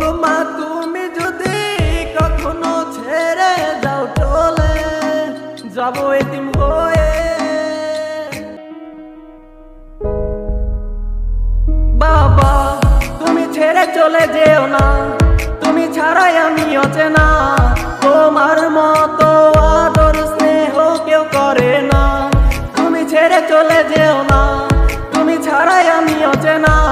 তুমি ছেড়ে চলে বাবা, তুমি ছেড়ে চলে যেও না, তুমি ছাড়াই আমি অচেনা। তোমার মতো আদর স্নেহ কেউ করে না। তুমি ছেড়ে চলে যেও না, তুমি ছাড়াই আমি অচেনা।